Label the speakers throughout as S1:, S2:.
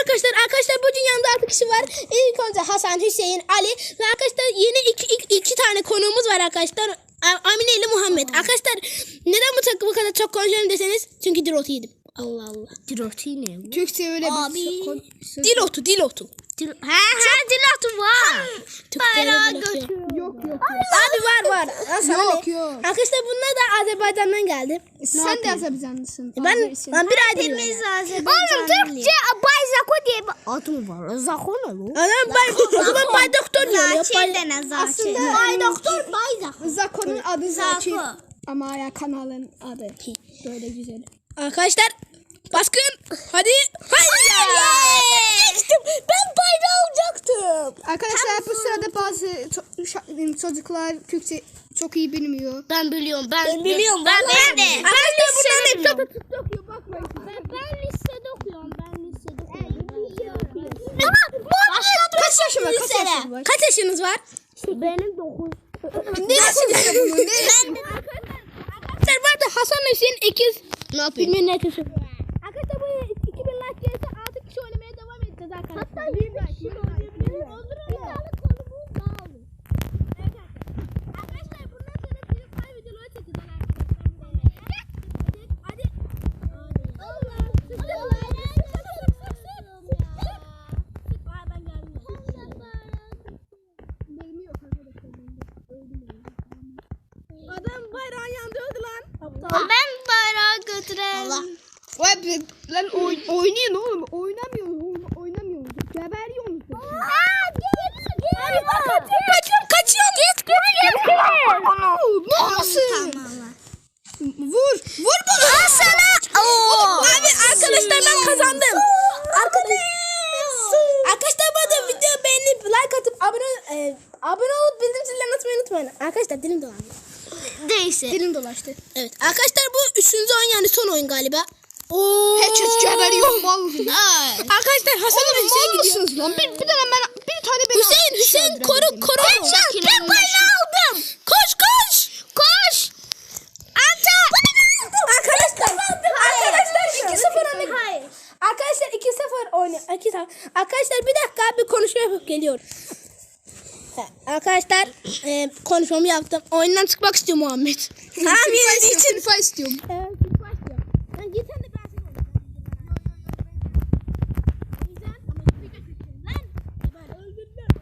S1: arkadaşlar. Arkadaşlar bugün yanında 6 kişi var. İlk önce Hasan, Hüseyin, Ali ve arkadaşlar yeni iki, iki, iki tane konuğumuz var arkadaşlar. Amine ile Muhammed. Arkadaşlar neden bu, tak- bu kadar çok konuşuyorum deseniz çünkü dilotu yedim. Allah Allah.
S2: Diroti ne bu?
S3: Türkçe öyle
S2: Abi.
S3: bir söz-
S1: Dilotu, dilotu.
S2: Dil ha ha dilotu var.
S1: Türkçe'de
S2: Bayrağı
S1: dilotu.
S2: götür.
S3: Yok yok.
S1: Abi var var. Sana
S3: Yok,
S1: ne?
S3: yok.
S1: Arkadaşlar bunlar da Azerbaycan'dan geldi.
S3: Sen de Azerbaycanlısın.
S1: Ben,
S3: Azerisin.
S1: ben bir aydır
S2: Hepimiz
S1: yani.
S2: Oğlum Türkçe Bay Zako diye bir adı var? Zako ne bu?
S1: Adam bay, o zaman Bay Doktor diyor. ya. Bay,
S2: ne
S3: Aslında
S2: Bay Doktor Bay Zako.
S3: Zako'nun adı Zaki.
S2: Zako.
S3: Ama ya kanalın adı. Böyle güzel.
S1: Arkadaşlar baskın. Hadi. Hayır ya. Geçtim. Ben bayrağı alacaktım.
S3: Arkadaşlar bu sırada bazı ço- çocuklar Türkçe çok iyi bilmiyor.
S2: Ben biliyorum. Ben,
S1: Ben biliyorum,
S2: Ben,
S1: vallahi.
S2: ben de.
S1: Arkadaşlar buradan hep
S2: biliyorum.
S1: dokuyor bakmayın.
S2: Ben, ben lisede okuyorum. Ben lisede okuyorum.
S3: Kaç yaşın var? Kaç yaşın var?
S1: Kaç yaşınız var?
S2: Benim 9.
S1: Ne yaşınız
S3: ne yaşın?
S1: Arkadaşlar var da Hasan Hüseyin ikiz.
S2: Ne yapayım?
S1: Bilmeyen herkese. Arkadaşlar bu 2000 like gelirse 6 kişi oynamaya devam edeceğiz arkadaşlar. Hatta 20 kişi oynayabiliriz. Olur mu? Bir tane konumuz daha olur. Evet arkadaşlar. Arkadaşlar bundan sonra Free Fire videoları çekeceğiz arkadaşlar. Hadi. Allah. Sık sık. Aa ben geldim. Adam bayrağın yanında öldü lan.
S2: Ben bayrağı götürelim.
S3: Vay be, lan oy- oynayın oğlum. Oynamıyorsunuz. oyn- Oynamıyorsunuz. Geberiyorsunuz.
S1: Hadi bakalım. Kaçıyorum kaçıyorum. Git git git.
S3: Ne olsun? Vur. Vur bunu.
S1: Al sana. Abi arkadaşlar ben kazandım. Arkadaşlar. Arkadaşlar bu arada video beğenip like atıp abone e, abone olup bildirim zilini atmayı unutmayın. Arkadaşlar dilim dolandı.
S2: Neyse.
S1: Dilim dolaştı. Evet. Arkadaşlar bu üçüncü oyun yani son oyun galiba. Oo.
S3: Geberiyor vallahi.
S2: Ay.
S1: Arkadaşlar Hasan ve Hüseyin
S3: Mal
S1: gidiyor.
S3: lan? Bir, bir tane ben bir tane ben
S1: Hüseyin Hüseyin koru koru.
S2: Kaçın, ben bayrağı
S1: aldım. Koş koş. Koş. Amca. Arkadaşlar. Arkadaşlar 2-0 öne. Hayır. Arkadaşlar 2-0 oynuyor. 2-0. Arkadaşlar bir dakika bir konuşma yapıp geliyorum. Ha, Arkadaşlar e, konuşmamı yaptım. Oyundan çıkmak istiyor Muhammed. İçin.
S3: FIFA istiyorum.
S1: Evet, biz başlıyoruz. Sen git sen de ben seni oynayacağım. Oynayacağım ama bir götüreceğim lan. Ben öldürdüm.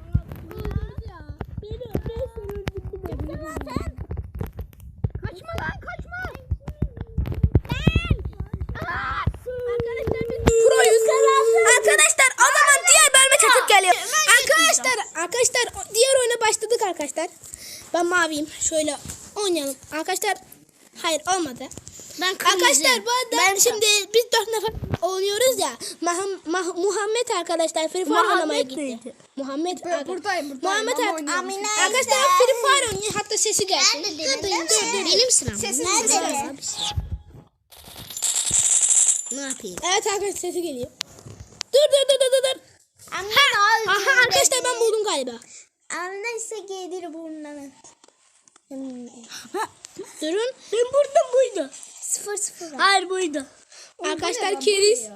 S1: Öldürdü ya. Beni ben seni öldürdüm. Kimsin lan sen? Kaçma lan kaçma. Ben. Arkadaşlar biz proyuz. Arkadaşlar o zaman diğer bölüme çekip geliyor. Arkadaşlar arkadaşlar o- diğer oyuna başladık arkadaşlar. Ben maviyim. Şöyle oynayalım. Arkadaşlar hayır olmadı.
S2: Ben kırmızı.
S1: Arkadaşlar bu arada şimdi biz dört nefer oynuyoruz ya. Maham- Mah- Muhammed arkadaşlar Free Fire oynamaya gitti.
S2: neydi?
S1: Muhammed
S3: Ben
S1: arka-
S3: buradayım, buradayım
S1: Muhammed ar- arkadaşlar Free Fire oynuyor. Hatta sesi gelsin.
S2: Ben de dedim.
S1: dur, dur.
S2: Benim sıram.
S3: Sesini
S2: Nerede? Ne yapayım?
S1: Evet arkadaşlar sesi geliyor. Dur dur dur dur dur. Aha arkadaşlar ben buldum galiba.
S2: İse gelir burnuna.
S1: Durun. Ben burada buydu.
S2: Sıfır sıfır.
S1: Hayır buydu. Arkadaşlar keriz.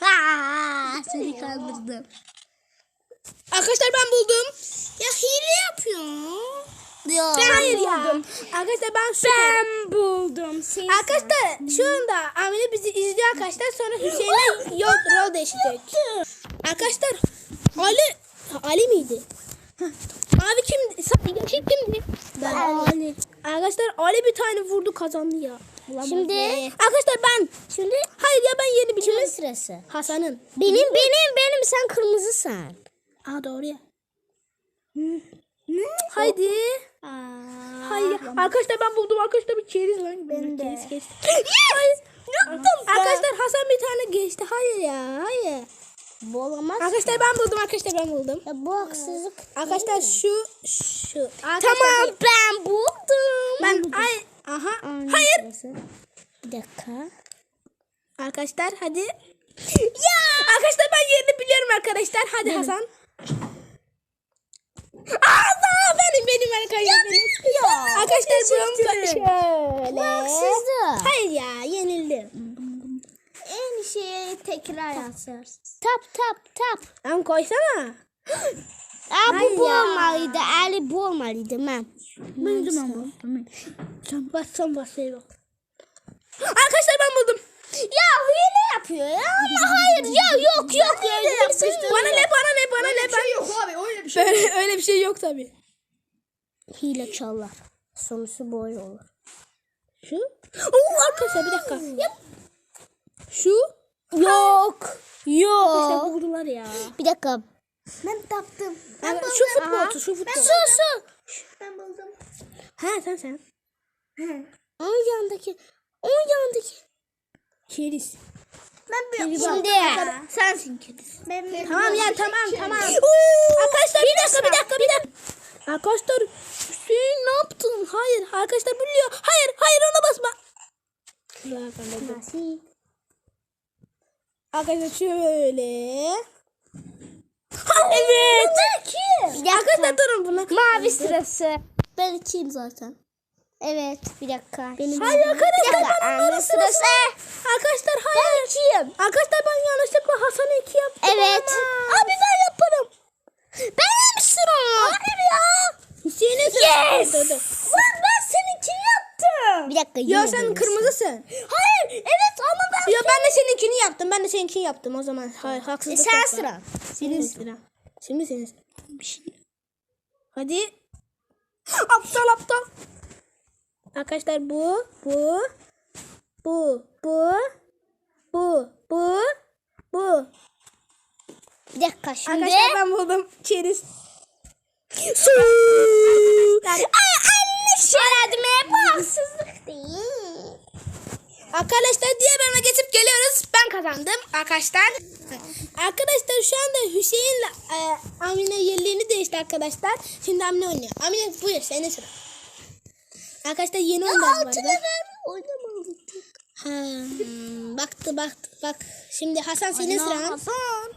S2: Ha, seni kandırdım.
S1: Arkadaşlar ben buldum.
S2: Ya hile yapıyorsun. Ya.
S1: Ben hayır ya. Arkadaşlar ben şu
S2: Ben buldum. Seni
S1: Arkadaşlar şu anda Amine bizi izliyor arkadaşlar. Sonra Hüseyin'le yol, yol değişecek. Arkadaşlar Ali Ali miydi? Abi kimdi? Kim kimdi? Ben Ali. Arkadaşlar Ali bir tane vurdu kazandı ya.
S2: Şimdi
S1: Arkadaşlar ben.
S2: şimdi
S1: Hayır ya ben yeni
S2: kimin
S1: biliyorum.
S2: sırası?
S1: Hasan'ın.
S2: Benim benim benim sen kırmızısın.
S1: Aa doğru ya. Haydi. Hayır. Arkadaşlar ben buldum arkadaşlar bir keriz lan. Ben
S2: de.
S1: Keriz geçti. Hayır. Arkadaşlar Hasan bir tane geçti. Hayır ya. Hayır.
S2: Bu olamaz.
S1: Arkadaşlar ben buldum arkadaşlar ben buldum.
S2: Ya bu haksızlık.
S1: Arkadaşlar şu şu.
S2: Tamam ben buldum.
S1: Ben ay aha.
S2: Anne
S1: Hayır.
S2: sırası. Bir dakika.
S1: Arkadaşlar hadi. Ya. Arkadaşlar ben yerini biliyorum arkadaşlar. Hadi Hasan. Allah benim benim arkadaşlar benim.
S2: Ya.
S1: Arkadaşlar buram şöyle.
S2: Bu haksızlık.
S1: Hayır ya yenildim.
S2: En aynı şeyi tekrar yazarsınız. Tap tap tap.
S1: Tamam koysana.
S2: Aa, bu bu
S1: ya.
S2: olmalıydı. Ali bu olmalıydı ben.
S3: Ben de ben bu. Tamam.
S1: Sen bas sen bas bak. Arkadaşlar ben buldum.
S2: Ya hile yapıyor ya. ya hayır ya yok yok. Yapmıştır.
S1: Bana ne bana ne bana ne
S3: Bir şey yok abi öyle bir şey.
S1: Böyle öyle bir şey yok tabi.
S2: Hile çalar. Sonusu böyle olur.
S1: Şu. Oo arkadaşlar bir dakika. Şu.
S2: Yok.
S1: Arkadaşlar
S2: Yok.
S1: buldular ya.
S2: Bir dakika. Ben taptım.
S1: Ben şu futbolcu şu futbol.
S2: Su su.
S3: Ben buldum.
S1: Ha sen sen.
S2: Onun yanındaki. Onun yanındaki.
S1: Keriz.
S2: Ben bir Şimdi.
S1: Sensin keriz.
S2: Ben
S1: Tamam ya tamam tamam. Arkadaşlar bir dakika bir dakika bir dakika. Arkadaşlar Hüseyin ne yaptın? Hayır arkadaşlar biliyor. Hayır hayır ona basma.
S2: Nasıl?
S1: Arkadaşlar şöyle. Ha, evet.
S2: Bir dakika.
S1: Arkadaşlar durun buna.
S2: Mavi sırası. Ben ikiyim zaten. Evet bir dakika. Benim
S1: Hayır arkadaşlar
S2: anne
S1: doğru
S2: sırası.
S1: Arkadaşlar hayır. Ben ikiyim. Arkadaşlar ben yanlışlıkla Hasan'ı iki yaptım
S2: Evet.
S1: ama. Abi ben yaparım.
S2: Benim sıram.
S1: Hayır ya. Hüseyin'in sırası.
S2: Yes.
S1: Lan ben seninkini yaptım.
S2: Bir dakika.
S1: Ya sen kırmızısın. Ben... De seninkini yaptım. Ben de seninkini yaptım o zaman. Hayır haksızlık
S2: sıram. Sen
S1: yok.
S2: sıra.
S1: Senin sıra. Şimdi senin sıra. Bir şey. Hadi. Aptal aptal. Arkadaşlar bu, bu, bu, bu, bu, bu, bu.
S2: Bir dakika şimdi.
S1: Arkadaşlar ben buldum. Çeriz.
S2: Ay anne şeradime bu haksızlık değil.
S1: Arkadaşlar diğer bölüme geçip geliyoruz. Ben kazandım arkadaşlar. Arkadaşlar şu anda Hüseyin'le e, Amine yerlerini değişti arkadaşlar. Şimdi Amine oynuyor. Amine buyur senin sıra. Arkadaşlar yeni oynuyoruz bu arada.
S2: Oynamalık.
S1: Ha, baktı baktı bak. Şimdi Hasan senin sıran.
S2: Hasan.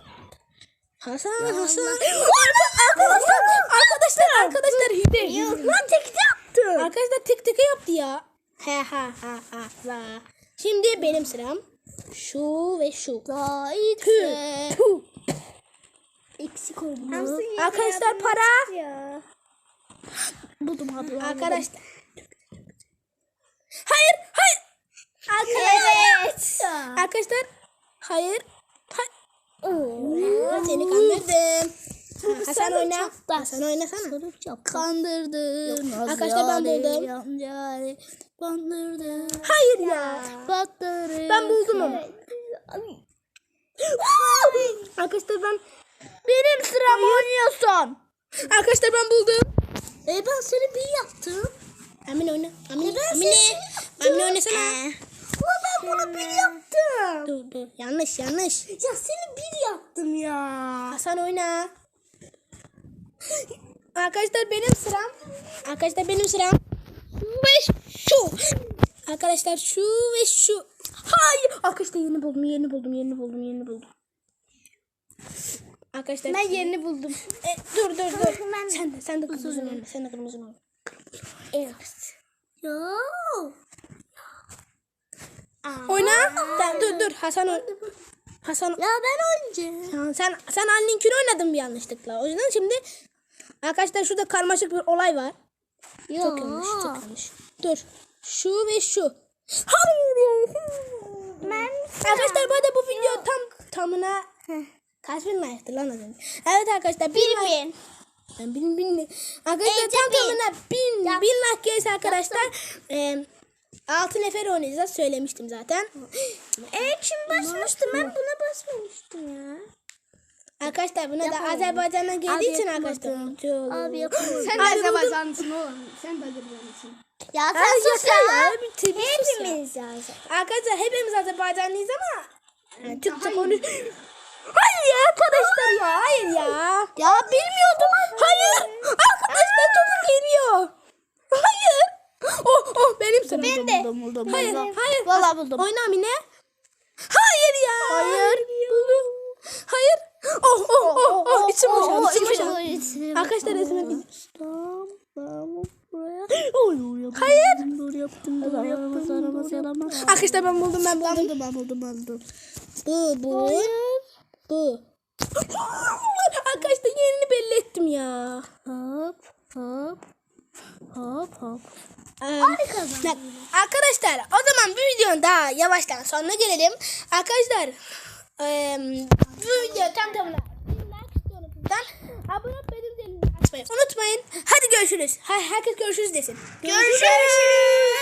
S1: Hasan Hasan. Arka- arkadaşlar arkadaşlar arkadaşlar hile.
S2: Lan tekte yaptı.
S1: Arkadaşlar tek teke yaptı ya. Ha ha ha ha. Şimdi benim sıram. Şu ve şu. Tüh, tüh.
S2: Eksik oldu.
S1: Arkadaşlar para.
S2: Buldum abi.
S1: Arkadaşlar. Hayır, hayır. Arkadaşlar.
S2: Evet.
S1: Arkadaşlar. Hayır. Hayır. Seni kandırdım. Ha, Hasan oyna. Hasan oynasana.
S2: Kandırdın.
S1: Arkadaşlar ben buldum.
S2: Kandırdın.
S1: Hayır ya.
S2: Battırın.
S1: Ben buldum ama. Arkadaşlar ben
S2: Benim sıram oynuyorsun.
S1: Arkadaşlar ben buldum. E ben seni bir yaptım. Amin oyna. Amin. Amine. Amine oynasana.
S2: Ama ben bunu bir yaptım.
S1: Dur dur. Yanlış yanlış.
S2: Ya seni bir yaptım ya.
S1: Hasan oyna. Arkadaşlar benim sıram. Arkadaşlar benim sıram. Şu ve şu. Arkadaşlar şu ve şu. Hayır. Arkadaşlar yeni buldum, yeni buldum, yeni buldum, yeni buldum. Arkadaşlar
S2: Ben yerini buldum.
S1: E, dur dur dur.
S2: Ben-
S1: Sen de sen de kırmızı oyna. Sen de kırmızı oyna.
S2: Evet. Ya.
S1: Oyna. Sen, dur dur Hasan oyn. Hasan
S2: Ya ben oynayacağım.
S1: sen sen, sen Ali'ninkini oynadın bir yanlışlıkla. O yüzden şimdi arkadaşlar şurada karmaşık bir olay var.
S2: Ya.
S1: Çok yanlış, çok yanlış. Dur. Şu ve şu. Arkadaşlar bu arada bu video tam tamına kaç bin like'tı lan az önce. Evet arkadaşlar bin
S2: bir
S1: like.
S2: bin.
S1: Ben bin bin. Arkadaşlar
S2: Ece
S1: tam
S2: bin.
S1: tamına bin, bin like gelirse arkadaşlar. E, altı nefer oynayacağız söylemiştim zaten.
S2: Evet kim basmıştı? Ben buna basmamıştım ya.
S1: Arkadaşlar buna da. Azerbaycan'dan geldiği için arkadaşlar.
S2: Abi yapamadım.
S3: Sen de
S1: buldum.
S3: Azerbaycanlısın oğlum. Sen de Azerbaycanlısın.
S2: Ya
S1: Ay,
S2: sen ya.
S1: ya, tabii sus ya.
S2: Hepimiz yazdık.
S1: Arkadaşlar hepimiz Azerbaycanlıyız ama yani Türkçe konuş. Hayır ya arkadaşlar ya hayır ya.
S2: Ya bilmiyordum.
S1: Hayır arkadaşlar çocuk geliyor. Hayır. Oh oh benim sıram.
S2: Ben de.
S3: Buldum buldum.
S1: Hayır
S2: buldum.
S1: hayır.
S2: Vallahi buldum.
S1: Oyna Mine. Hayır ya. Hayır. Buldum. Hayır. Oh oh oh oh içim boşaldı içim boşaldı. Arkadaşlar resmen Hayır.
S2: Dur yaptım. Dur yaptım.
S1: Arkadaşlar ben buldum ben buldum.
S3: Ben buldum ben buldum.
S2: Bu bu. Bu.
S1: Arkadaşlar yerini belli ettim ya.
S2: Hop hop. Hop hop.
S1: Bak, Arkadaşlar o zaman bir videonun daha yavaştan sonuna gelelim. Arkadaşlar bu video tam tamına. Abone benim açmayı unutmayın. Hadi görüşürüz. Her- Herkes görüşürüz desin.
S3: Görüşürüz.